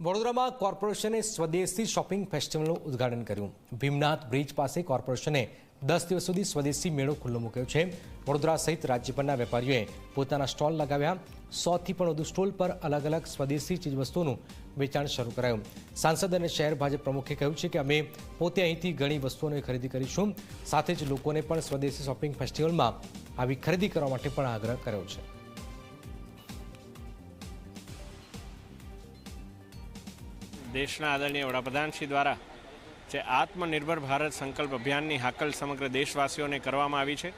વડોદરામાં કોર્પોરેશને સ્વદેશી શોપિંગ ફેસ્ટિવલનું ઉદ્ઘાટન કર્યું. ભીમનાથ બ્રિજ પાસે કોર્પોરેશને દસ દિવસ સુધી સ્વદેશી મેળો ખુલ્લો મૂક્યો છે. વડોદરા સહિત રાજ્યભરના વેપારીઓએ પોતાના સ્ટોલ લગાવ્યા. સોથી પણ વધુ સ્ટોલ પર અલગ અલગ સ્વદેશી ચીજવસ્તુઓનું વેચાણ શરૂ કરાયું. સાંસદ અને શહેર ભાજપ પ્રમુખે કહ્યું છે કે અમે પોતે અહીંથી ઘણી વસ્તુઓની ખરીદી કરીશું. સાથે જ લોકોને પણ સ્વદેશી શોપિંગ ફેસ્ટિવલમાં આવી ખરીદી કરવા માટે પણ આગ્રહ કર્યો છે. દેશના આદરણીય વડાપ્રધાનશ્રી દ્વારા જે આત્મનિર્ભર ભારત સંકલ્પ અભિયાનની હાકલ સમગ્ર દેશવાસીઓને કરવામાં આવી છે.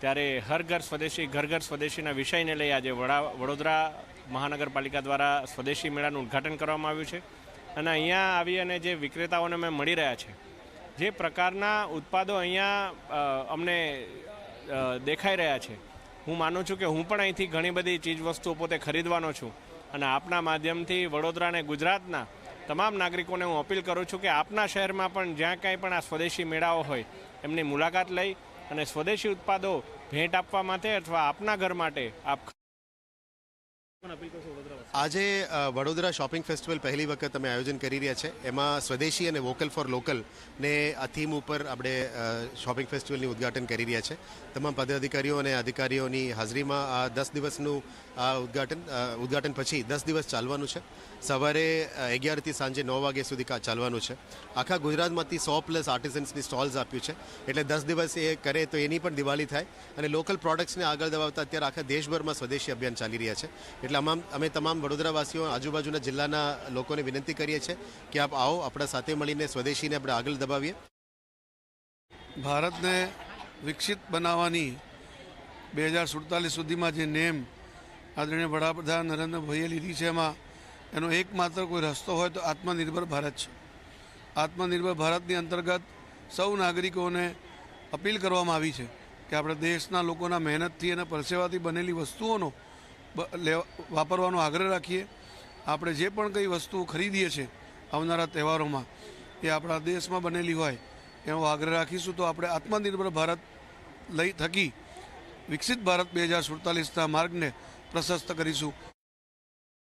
ત્યારે હર ઘર સ્વદેશી, ઘર ઘર સ્વદેશીના વિષયને લઈ આજે વડા, વડોદરા મહાનગરપાલિકા દ્વારા સ્વદેશી મેળાનું ઉદ્ઘાટન કરવામાં આવ્યું છે. અને અહીંયા આવી અને જે વિક્રેતાઓને અમે મળી રહ્યા છે, જે પ્રકારના ઉત્પાદો અહીંયા અમને દેખાઈ રહ્યા છે. હું માનું છું કે હું પણ અહીંથી ઘણી બધી ચીજવસ્તુઓ પોતે ખરીદવાનો છું. અને આપના માધ્યમથી વડોદરા અને ગુજરાતના તમામ નાગરિકોને હું અપીલ કરું છું કે આપના શહેરમાં પણ જ્યાં કાંઈ પણ આ સ્વદેશી મેળાઓ હોય, એમની મુલાકાત લઈ અને સ્વદેશી ઉત્પાદો ભેટ આપવા માટે અથવા આપના ઘર માટે આપ આજે વડોદરા શોપિંગ ફેસ્ટિવલ પહેલી વખત તમે આયોજન કરી રહ્યા છે. એમાં સ્વદેશી અને વોકલ ફોર લોકલ ને આ થીમ ઉપર આપણે શોપિંગ ફેસ્ટિવલની ઉદ્ઘાટન કરી રહ્યા છે. તમામ પદાધિકારીઓ અને અધિકારીઓની હાજરીમાં આ દસ દિવસનું આ ઉદ્ઘાટન ઉદ્ઘાટન પછી દસ દિવસ ચાલવાનું છે. સવારે અગિયારથી સાંજે નવ વાગ્યા સુધી ચાલવાનું છે. આખા ગુજરાતમાંથી સો પ્લસ આર્ટિઝન્સની સ્ટોલ્સ આપ્યું છે. એટલે દસ દિવસ એ કરે તો એની પણ દિવાળી થાય. અને લોકલ પ્રોડક્ટ્સને આગળ દબાવતા અત્યારે આખા દેશભરમાં સ્વદેશી અભિયાન ચાલી રહ્યા છે. એટલે અમામ અમે તમામ વડોદરાવાસીઓ, આજુબાજુના જિલ્લાના લોકોને વિનંતી કરીએ છીએ કે આપ આવો, આપણા સાથે મળીને સ્વદેશીને આપણે આગળ દબાવીએ. ભારતને વિકસિત બનાવવાની બે હજાર સુડતાલીસ સુધીમાં જે નેમ આદરણીય વડાપ્રધાન નરેન્દ્રભાઈએ લીધી છે, એમાં એનો એકમાત્ર કોઈ રસ્તો હોય તો આત્મનિર્ભર ભારત છે. આત્મનિર્ભર ભારતની અંતર્ગત સૌ નાગરિકોને અપીલ કરવામાં આવી છે કે આપણે દેશના લોકોના મહેનતથી અને પરસેવાથી બનેલી વસ્તુઓનો વાપરવાનો આગ્રહ રાખીએ. આપણે જે પણ કંઈ વસ્તુઓ ખરીદીએ છીએ આવનારા તહેવારોમાં, એ આપણા દેશમાં બનેલી હોય, એનો આગ્રહ રાખીશું તો આપણે આત્મનિર્ભર ભારત લઈ થકી વિકસિત ભારત બે હજાર સુડતાલીસના માર્ગને પ્રશસ્ત કરીશું.